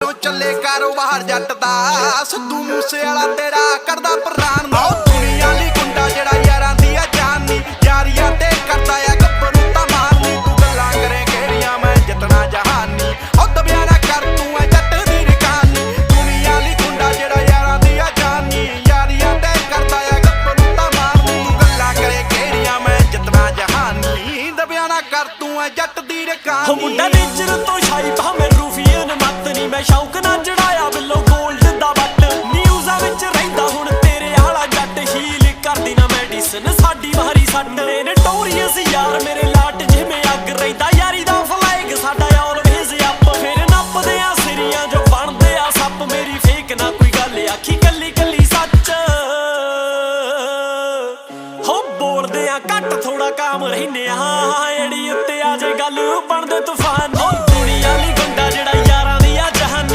ਤੋਂ ਚੱਲੇ ਕਾਰੋਬਾਰ ਜੱਟ ਦਾ, ਸਿੱਧੂ ਮੂਸੇ ਵਾਲਾ ਤੇਰਾ ਕਰਦਾ ਪ੍ਰਾਨ ਮੋ ਦੁਨੀਆ ਲਈ ਗੁੰਡਾ ਜਿਹੜਾ ਯਾਰਾਂ ਦੀ ਆ, ਜਾਨੀ ਯਾਰੀਆਂ ਤੇ ਕਰਦਾ ਆ, ਗੱਭਰੂ ਤਾਂ ਮਾਰਨੀ ਤੂੰ ਗੱਲਾਂ ਕਰੇ ਕਿਹੜੀਆਂ, ਮੈਂ ਜਿੱਤਣਾ ਜਹਾਨੀ। ਉਹ ਦਬਿਆ ਕਰ, ਤੂੰ ਐ ਜੱਟ ਦੀ ਰਕਾਨੀ ਦੁਨੀਆ ਲਈ ਗੁੰਡਾ ਜਿਹੜਾ ਯਾਰਾਂ ਦੀ ਆ, ਜਾਨੀ ਯਾਰੀਆਂ ਤੇ ਕਰਦਾ ਆ, ਗੱਭਰੂ ਤਾਂ ਮਾਰਨੀ ਤੂੰ ਗੱਲਾਂ ਕਰੇ ਕਿਹੜੀਆਂ, ਮੈਂ ਜਿੱਤਣਾ ਜਹਾਨੀ। ਦਬਿਆ ਕਰ, ਤੂੰ ਐ ਜੱਟ ਦੀ ਰਕਾਨੀ ਉਹ ਮੁੰਡਾ ਨੇਚਰ ਤੋਂ ਸ਼ਾਈ ਮਾਰਦੀ ਨਾ ਮੈਡੀਸਨ ਸਾਡੀ ਵਾਰੀ ਸਾਡੇ ਨਟੋਰੀਅਸ ਯਾਰ। ਮੇਰੇ ਲਾਟ ਜਿਵੇਂ ਅੱਗ ਰਹਿੰਦਾ, ਯਾਰੀ ਦਾ ਫਲੈਗ ਸਾਡਾ ਆਲਵੇਜ਼ ਅੱਪ ਫਿਰ ਨੱਪਦੇ ਆ ਸਿਰੀਆਂ ਜੋ ਬਣਦੇ ਆ ਸੱਪ। ਮੇਰੀ ਫੇਕ ਨਾ ਕੋਈ ਗੱਲ, ਆਖੀ ਕੱਲੀ ਕੱਲੀ ਸੱਚ। ਹੋ ਬੋਲਦੇ ਆ, ਘੱਟ ਥੋੜਾ ਕਾਮ ਰਹਿੰਦੇ ਆ। ਐੜੀ ਉੱਤੇ ਆ ਜੇ ਗੱਲ ਬਣਦੇ ਤੂਫਾਨ। ਹੋ